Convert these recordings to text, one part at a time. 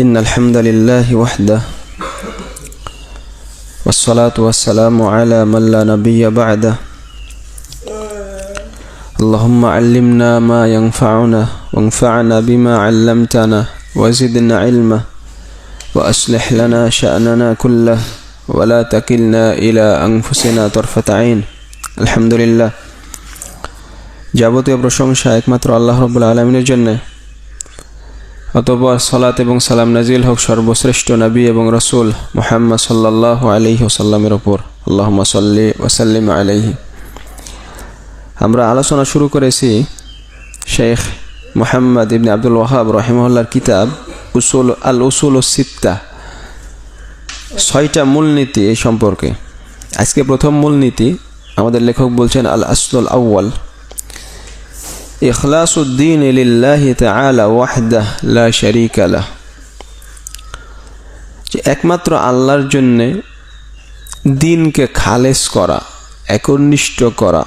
إن الحمد لله وحده والصلاة والسلام على من لا نبي بعده اللهم علمنا ما ينفعنا وانفعنا بما علمتنا وزدنا علما وأصلح لنا شأننا كله ولا تكلنا إلى أنفسنا طرفة عين الحمد لله যাবতীয় প্রশংসা একমাত্র আল্লাহ রবুল্লা আলমিনের জন্য অতপর সলাত এবং সালাম নাজিল হোক সর্বশ্রেষ্ঠ নবী এবং রসুল মোহাম্মদ সাল্লাহ আলহি ওসাল্লামের ওপর আল্লাহ সাল্লি ওসাল্লিম আলহি আমরা আলোচনা শুরু করেছি শেখ মোহাম্মদ ইবনে আব্দুল ওয়াহাব রহিমউল্লার কিতাব উসুল আল উসুল সিত্তা। ছয়টা মূলনীতি এই সম্পর্কে। আজকে প্রথম মূলনীতি আমাদের লেখক বলছেন আল আসলুল আউ্য়াল। উদ্দিন লিল্লাহি তাআলা ওয়াহদাহ, লা শারীকা লাহ। যে একমাত্র আল্লাহর জন্যে দিনকে খালেস করা, একনিষ্ঠ করা,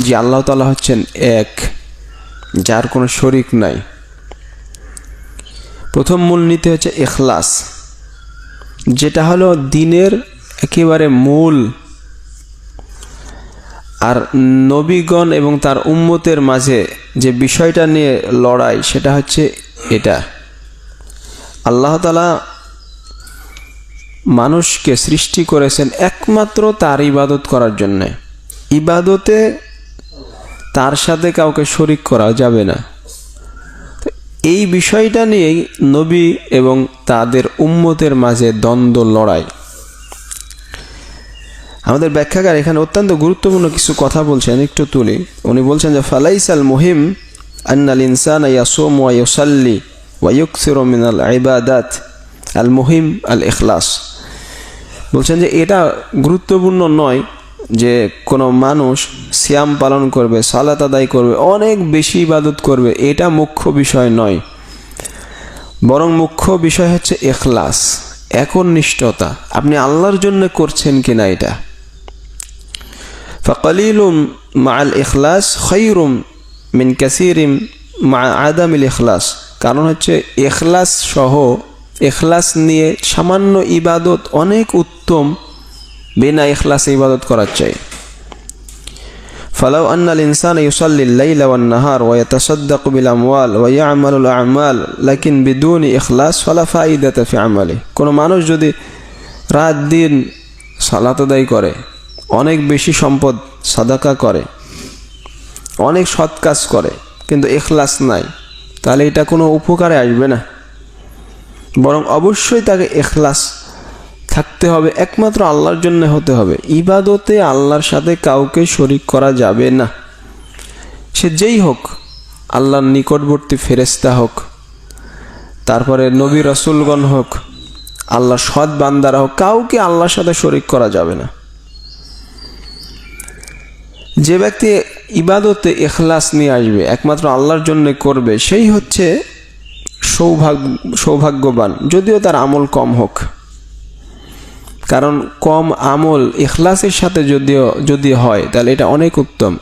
যে আল্লাহ তালা হচ্ছেন এক, যার কোনো শরিক নাই। প্রথম মূলনীতি হচ্ছে এখলাস যেটা হলো দিনের একেবারে মূল আর নবীগণ এবং তার উম্মতের মাঝে যে বিষয়টা নিয়ে লড়াই, সেটা হচ্ছে এটা। আল্লাহ তালা মানুষকে সৃষ্টি করেছেন একমাত্র তার ইবাদত করার জন্যে। ইবাদতে তার সাথে কাউকে শরিক করা যাবে না। এই বিষয়টা নিয়েই নবী এবং তাদের উম্মতের মাঝে দ্বন্দ্ব, লড়াই। আমাদের ব্যাখ্যাকার এখানে অত্যন্ত গুরুত্বপূর্ণ কিছু কথা বলছেন, একটু তুলি। উনি বলছেন যে, ফালাইসাল মুহিম আন্নাল ইনসান ইয়াসুম ওয়া ইউসাল্লি ওয়া ইউকসিরু মিনাল ইবাদাত আল মুহিম আল ইখলাস। বলছেন যে, এটা গুরুত্বপূর্ণ নয় যে, কোনো মানুষ শ্যাম পালন করবে, সালাত আদায় করবে, অনেক বেশি ইবাদত করবে, এটা মুখ্য বিষয় নয়। বরং মুখ্য বিষয় হচ্ছে এখলাস একনিষ্ঠতা। আপনি আল্লাহর জন্য করছেন কিনা এটা? ফকলিলুম মা আল ইখলাস খৈরুম মিন কাসিরিম মা আদামিল ইখলাস কারণ হচ্ছে এখলাস সহ এখলাস নিয়ে সামান্য ইবাদত অনেক উত্তম বিনা ইখলাসে ইবাদত করার চাই فلو أن الإنسان يصلي الليل والنهار ويتصدق بالأموال ويعمل الأعمال لكن بدون إخلاص فلا فائدة في عمله কোনো মানুষ যদি রাত দিন সালাত আদায় করে অনেক বেশি সম্পদ সাদাকা করে, অনেক সৎ কাজ করে, কিন্তু এখলাস নাই। তাহলে এটা কোনো উপকারে আসবে না। বরং অবশ্যই তাকে এখলাস থাকতে হবে, একমাত্র আল্লাহর জন্য হতে হবে। ইবাদতে আল্লাহর সাথে কাউকে শরিক করা যাবে না। সে যেই হোক, আল্লাহর নিকটবর্তী ফেরেস্তা হোক, তারপরে নবী রসুলগণ হোক, আল্লাহর সৎ বান্দারা হোক, কাউকে আল্লাহর সাথে শরিক করা যাবে না। যে ব্যক্তি ইবাদতে এখলাস নিয়ে আসবে, একমাত্র আল্লাহর জন্য করবে, সেই হচ্ছে সৌভাগ্য, সৌভাগ্যবান, যদিও তার আমল কম হোক। কারণ কম আমল এখলাসের সাথে যদিও, যদি হয়, তাহলে এটা অনেক উত্তম।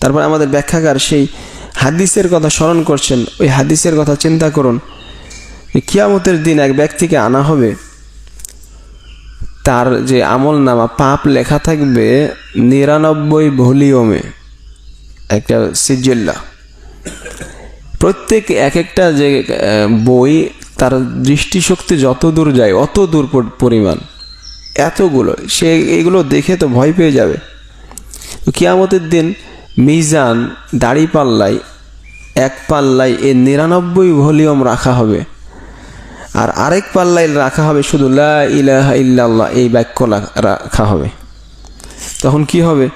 তারপর আমাদের ব্যাখ্যাকার সেই হাদিসের কথা স্মরণ করছেন, ওই হাদিসের কথা চিন্তা করুন কিয়ামতের দিন এক ব্যক্তিকে আনা হবে তার যে আমল নামা, পাপ লেখা থাকবে নিরানব্বই ভলিউমে। একটা সিজিল্লা প্রত্যেক এক একটা যে বই তার দৃষ্টিশক্তি যত দূর যায়, অত দূর পরিমাণ। এতগুলো, সে এগুলো দেখে তো ভয় পেয়ে যাবে। কিয়ামতের দিন মিজান দাড়ি পাল্লায়, এক পাল্লায় এ নিরানব্বই ভলিউম রাখা হবে। আর আরেক পাল্লায় রাখা হবে শুধু লা ইল্লাল্লাহ, এই বাক্য রাখা হবে। তখন কি হবে?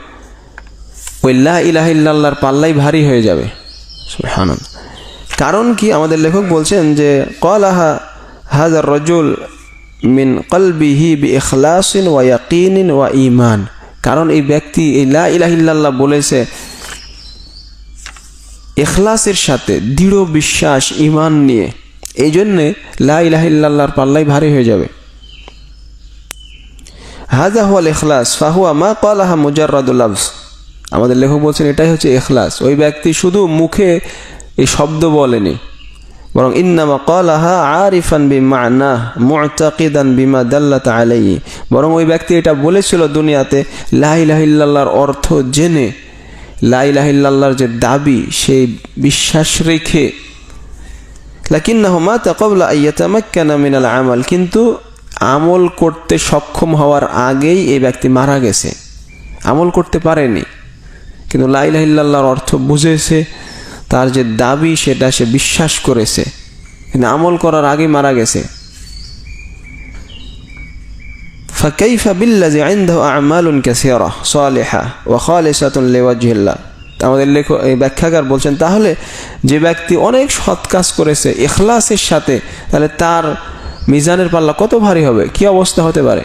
ওই লা ইলাহা ইল্লাল্লাহর পাল্লাই ভারী হয়ে যাবে। হানন কারণ কি? আমাদের লেখক বলছেন যে কলাহা হাজার রজুল মিন কলবিহি বি ইখলাসিন ওয়া ইয়াকিনিন ওয়া ইমান কারণ এই ব্যক্তি এই লা ইলাহিল্লাহ বলেছে এখলাসের সাথে দৃঢ় বিশ্বাস ইমান নিয়ে এই জন্যে লা ইলাহিল্লাহর পাল্লাই ভারী হয়ে যাবে। হাজা হল এখলাস ফাহুয়া মা কলাহা মুজাররাদুল আমাদের লেখক বলছেন, এটাই হচ্ছে এখলাস ওই ব্যক্তি শুধু মুখে এই শব্দ বলেনি, বরং ইন্নামা কলাহা আরিফান বি মানা মুতাকিদান বিমা দাল্লাত আলাই বরং ওই ব্যক্তি এটা বলেছিল দুনিয়াতে লাহিল্লাহর অর্থ জেনে লাইলাহিল্লাহর যে দাবি, সেই বিশ্বাস রেখে লাকিন্নাহু মাতা ক্বাবলা আইয়াতামাক্কানা মিনাল আমাল কিন্তু আমল করতে সক্ষম হওয়ার আগেই এই ব্যক্তি মারা গেছে আমল করতে পারেনি কিন্তু লাইলাহিল্লাহর অর্থ বুঝেছে তার যে দাবি সেটা সে বিশ্বাস করেছে কিন্তু আমল করার আগে মারা গেছে فكيف بالذي عنده أعمال كثيرة صالحة وخالصة لوجه الله আমাদের লেখক, এই ব্যাখ্যাকার বলছেন, তাহলে যে ব্যক্তি অনেক সৎ কাজ করেছে ইখলাসের সাথে, তাহলে তার মিজানের পাল্লা কত ভারী হবে? কি অবস্থা হতে পারে?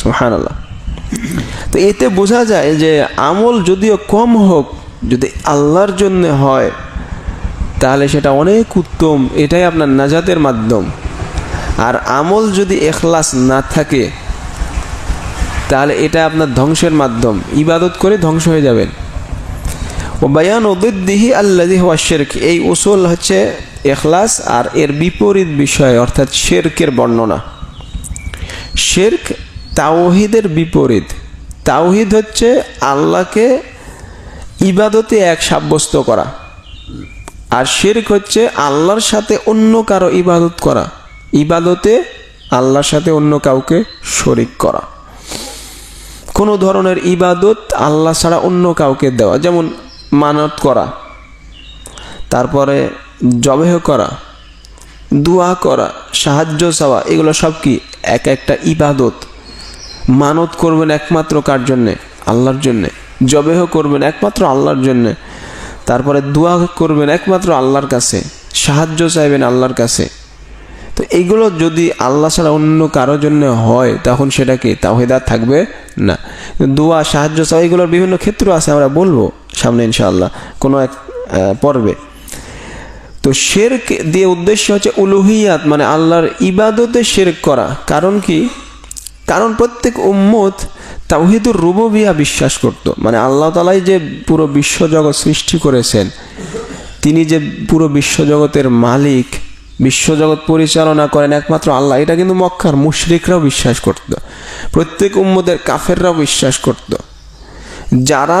সুহান আল্লাহ তো এতে বোঝা যায় যে আমল যদিও কম হোক, যদি আল্লাহর জন্য হয়, তাহলে সেটা অনেক উত্তম, এটাই আপনার নাজাতের মাধ্যম। আর আমল যদি এখলাস না থাকে, তাহলে এটা আপনার ধ্বংসের মাধ্যম। ইবাদত করে ধ্বংস হয়ে যাবেন। ও বায়ান ওদিহি আল্লাদি হওয়া শেরক। এই উসুল হচ্ছে এখলাস আর এর বিপরীত বিষয় অর্থাৎ শেরকের বর্ণনা। শেরক তাওহিদের বিপরীত। তাওহিদ হচ্ছে আল্লাহকে ইবাদতে এক সাব্যস্ত করা। আর শিরক হচ্ছে আল্লাহর সাথে অন্য কারও ইবাদত করা। ইবাদতে আল্লাহর সাথে অন্য কাউকে শরিক করা। কোনো ধরনের ইবাদত আল্লাহ ছাড়া অন্য কাউকে দেওয়া। যেমন মানত করা। তারপরে জবেহ করা, দোয়া করা, সাহায্য চাওয়া, এগুলো সব কি এক একটা ইবাদত? মানত করবেন একমাত্র কার জন্যে? আল্লাহর জন্যে। জবেহ করবেন একমাত্র আল্লাহর জন্যে। তারপরে দোয়া করবেন একমাত্র আল্লাহর কাছে। সাহায্য চাইবেন আল্লাহর কাছে। তো এইগুলো যদি আল্লাহ ছাড়া অন্য কারোর জন্য হয়, তখন সেটা কি? তাহিদার থাকবে না। দোয়া, সাহায্য চাওয়া, এগুলোর বিভিন্ন ক্ষেত্র আছে, আমরা বলব। সামনে ইনশাআল্লাহ, কোনো এক পর্বে। তো শেরক দিয়ে উদ্দেশ্য হচ্ছে উলুহিয়াত মানে আল্লাহর ইবাদতে শেরক করা। কারণ কি? কারণ প্রত্যেক উম্মত তাওহিদুর রুববিয়া বিশ্বাস করত। মানে আল্লাহ তালাই যে পুরো বিশ্বজগৎ সৃষ্টি করেছেন, তিনি যে পুরো বিশ্বজগতের মালিক, বিশ্বজগৎ পরিচালনা করেন একমাত্র আল্লাহ, এটা কিন্তু মক্কার মুশরিকরাও বিশ্বাস করত। প্রত্যেক উম্মদের কাফেররাও বিশ্বাস করত। যারা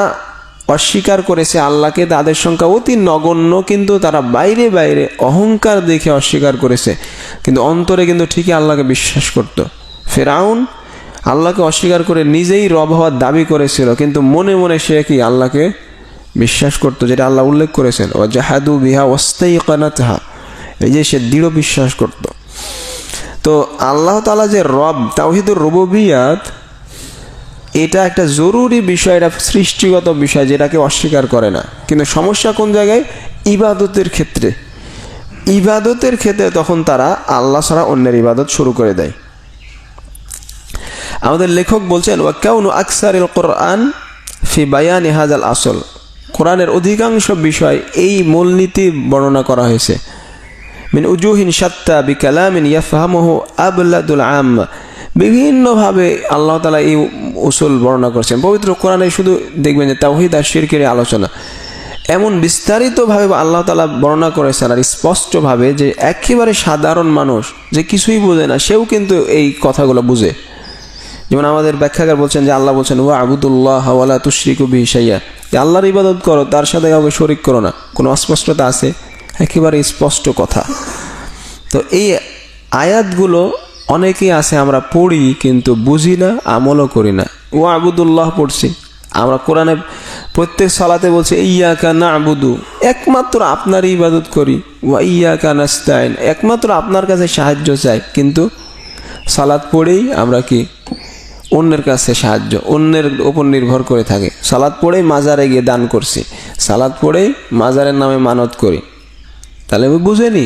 অস্বীকার করেছে আল্লাহকে, তাদের সংখ্যা অতি নগণ্য, কিন্তু তারা বাইরে বাইরে অহংকার দেখে অস্বীকার করেছে। কিন্তু অন্তরে কিন্তু ঠিকই আল্লাহকে বিশ্বাস করত। ফেরাউন আল্লাহকে অস্বীকার করে নিজেই রব হওয়ার দাবি করেছিল, কিন্তু মনে মনে সে কি আল্লাহকে বিশ্বাস করতো, যেটা আল্লাহ উল্লেখ করেছেন ও জাহাদু বিহা ওস্তাই কানাতহা এই যে সে দৃঢ় বিশ্বাস করত। তো আল্লাহ তালা যে রব, তাওহিদুর রববিয়াত এটা একটা জরুরি বিষয়, এটা সৃষ্টিগত বিষয় যেটাকে অস্বীকার করে না। কিন্তু সমস্যা কোন জায়গায়? ইবাদতের ক্ষেত্রে। ইবাদতের ক্ষেত্রে তখন তারা আল্লাহ ছাড়া অন্যের ইবাদত শুরু করে দেয়। আমাদের লেখক বলছেন ওয়াকাউনু আকসার কোরআন ফি বায়ান হাজাল আসল। কোরআনের অধিকাংশ বিষয় এই মূলনীতি বর্ণনা করা হয়েছে। মিন উজুহিন সাত্তা বি কালামিন ইয়াফহামহু আবলাদুল আম। বিভিন্নভাবে আল্লাহ তালা এই উসুল বর্ণনা করছেন। পবিত্র কোরআনে শুধু দেখবেন যে তাওহিদ আর শিরকের আলোচনা। এমন বিস্তারিতভাবে আল্লাহ তালা বর্ণনা করেছেন আর স্পষ্টভাবে যে একেবারে সাধারণ মানুষ যে কিছুই বোঝে না, সেও কিন্তু এই কথাগুলো বুঝে। যেমন আমাদের ব্যাখ্যাকার বলছেন যে আল্লাহ বলছেন, ওয়া আবুদুল্লাহ হাওয়ালা তুশরিকু বিহিসাইয়া যে আল্লাহর ইবাদত করো, তার সাথে কাউকে শরিক করো না। কোনো অস্পষ্টতা আছে? একেবারে স্পষ্ট কথা। তো এই আয়াতগুলো অনেকেই আছে, আমরা পড়ি কিন্তু বুঝি না, আমলও করি না। ও আবুদুল্লাহ পড়ছি। আমরা কোরআনে প্রত্যেক সালাতে বলছে ইয়া কানা আবুদু একমাত্র আপনার ইবাদত করি। ওয়া ইয়া কানাস্তাইন একমাত্র আপনার কাছে সাহায্য চাই, কিন্তু সালাদ পড়েই আমরা কি? অন্যের কাছে সাহায্য, অন্যের ওপর নির্ভর করে থাকে। সালাদ পড়েই মাজারে গিয়ে দান করছি। সালাদ পড়েই মাজারের নামে মানত করি। তাহলে আমি বুঝেনি।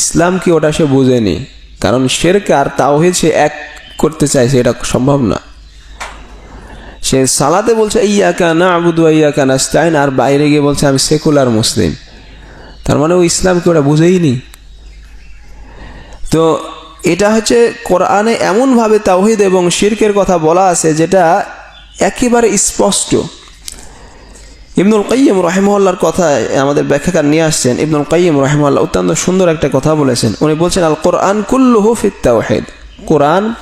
ইসলাম কি ওটা সে বুঝেনি? কারণ শেরকে আর তাওহিদ সে এক করতে চাইছে এটা সম্ভব না। সে সালাতে বলছে ইয়া না আবুদু ইয়া কান আস্তাইন আর বাইরে গিয়ে বলছে, আমি সেকুলার মুসলিম। তার মানে ও ইসলামকে ওটা বুঝেইনি। তো এটা হচ্ছে কোরআনে এমনভাবে তাওহিদ এবং শির্কের কথা বলা আছে, যেটা একেবারে স্পষ্ট। ইবনুল কাইম রহেমহল্লার কথায় আমাদের ব্যাখ্যাকার নিয়ে আসছেন। ইবনুল কাইম রহেমহল্লা অত্যন্ত সুন্দর একটা কথা বলেছেন। উনি বলছেন আল কোরআন কুল্লুহু ফিত তাওহিদ। কোরআন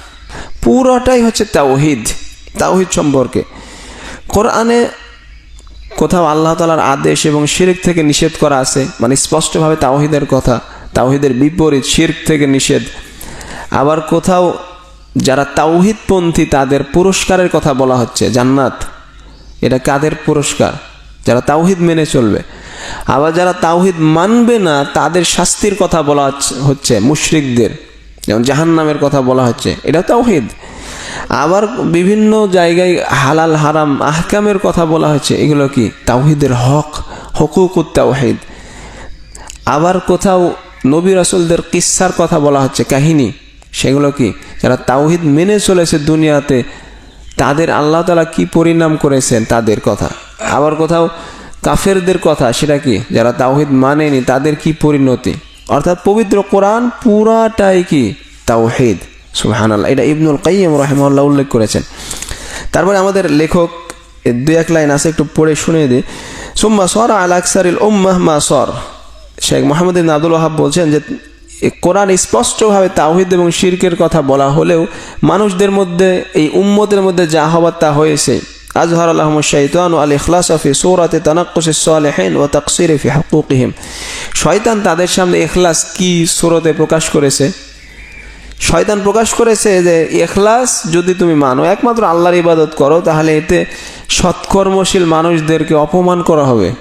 পুরোটাই হচ্ছে তাওহিদ তাওহিদ সম্পর্কে। কোরআনে কোথাও আল্লাহ তালার আদেশ এবং শিরক থেকে নিষেধ করা আছে মানে স্পষ্টভাবে তাওহিদের কথা, তাওহিদের বিপরীত, শির্ক থেকে নিষেধ। আবার কোথাও যারা তাওহিদপন্থী তাদের পুরস্কারের কথা বলা হচ্ছে, জান্নাত। এটা কাদের পুরস্কার? যারা তাওহিদ মেনে চলবে। আবার যারা তাওহিদ মানবে না, তাদের শাস্তির কথা বলা হচ্ছে- মুশরিকদের। যেমন জাহান্নামের কথা বলা হচ্ছে এটা তাওহিদ। আবার বিভিন্ন জায়গায় হালাল, হারাম আহকামের কথা বলা হচ্ছে, এগুলো কি? তাওহিদের হক, হকুকুত তাওহিদ। আবার কোথাও নবী রাসুলদের কিস্সার কথা বলা হচ্ছে, কাহিনী, সেগুলো কি? যারা তাওহিদ মেনে চলেছে দুনিয়াতে, তাদের আল্লাহ তালা কি পরিণাম করেছেন? তাদের কথা। আবার কোথাও কাফেরদের কথা, সেটা কি? যারা তাওহিদ মানেনি, তাদের কি পরিণতি? অর্থাৎ পবিত্র কোরআন পুরাটাই কি? তাওহিদ। সুহান আল্লাহ এটা ইবনুল কাইম রহমাল্লাহ উল্লেখ করেছেন। তারপরে আমাদের লেখক দুই এক লাইন আছে, একটু পড়ে শুনে দিই। সুম্মা সর আল আকসারিল উম্মাহ মা সর। শেখ মোহাম্মদ আব্দুল ওহাব বলছেন যে কোরআন স্পষ্টভাবে তাওহিদ এবং শিরকের কথা বলা হলেও মানুষদের মধ্যে, এই উম্মতের মধ্যে যা হবার তা হয়েছে। শৈতান আল ইখলাস ফি সৌরাতে তানাক্কুস সালেহিন ও তাকসির ফি হকুকিহিম। শয়তান তাদের সামনে ইখলাস কি সুরতে প্রকাশ করেছে? শয়তান প্রকাশ করেছে যে এখলাস যদি তুমি মানো, একমাত্র আল্লাহর ইবাদত করো, তাহলে এতে সৎকর্মশীল মানুষদেরকে অপমান করা হবে।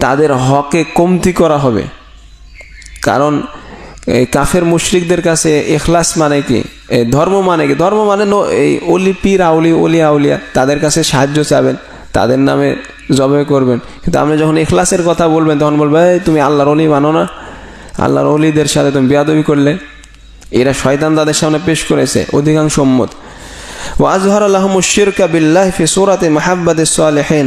তাদের হকে কমতি করা হবে। কারণ কাফের মুশরিকদের কাছে এখলাস মানে কি? ধর্ম মানে কি? ধর্ম মানে এই অলি পীর আউলি অলিয়া আউলিয়া। তাদের কাছে সাহায্য চাবেন তাদের নামে জবে করবেন। কিন্তু আপনি যখন এখলাসের কথা বলবেন তখন বলবে "এই, তুমি আল্লাহর অলি মানো না। আল্লাহর অলিদের সাথে তুমি বেয়াদবি করলে। এরা শয়তান তাদের সামনে পেশ করেছে অধিকাংশ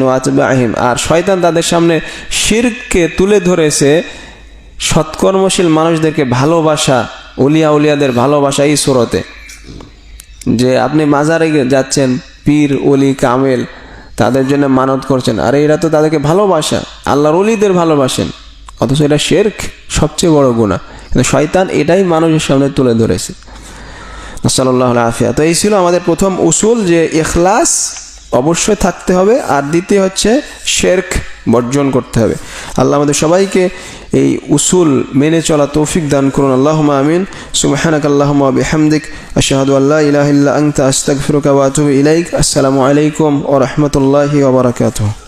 আতবাহিম আর শয়তান তাদের সামনে শিরকে তুলে ধরেছে সৎকর্মশীল মানুষদেরকে ভালোবাসা, উলিয়া উলিয়াদের ভালোবাসা এই সুরতে। যে আপনি মাজারে যাচ্ছেন, পীর অলি কামেল, তাদের জন্য মানত করছেন। আর এরা তো তাদেরকে ভালোবাসা, আল্লাহর অলিদের ভালোবাসেন। অথচ এটা শেরখ সবচেয়ে বড় গুণা কিন্তু শয়তান এটাই মানুষের সামনে তুলে ধরেছে। সাল্লাহ আফিয়া তো এই ছিল আমাদের প্রথম উসুল যে এখলাস অবশ্যই থাকতে হবে, আর দ্বিতীয় হচ্ছে শেরখ বর্জন করতে হবে। আল্লাহ আমাদের সবাইকে এই উসুল মেনে চলা তৌফিক দান করুন। আল্লাহ আমিন। সুবহানাক আল্লাহমা বিহামদিক। আশাহাদু আল্লাহ ইলাহিল্লা আংতা আস্তাক আস্তাগফিরুকা ওয়া আতুবু ইলাইক। আসসালামু আলাইকুম ও রহমতুল্লাহি ওয়া বারাকাতুহু।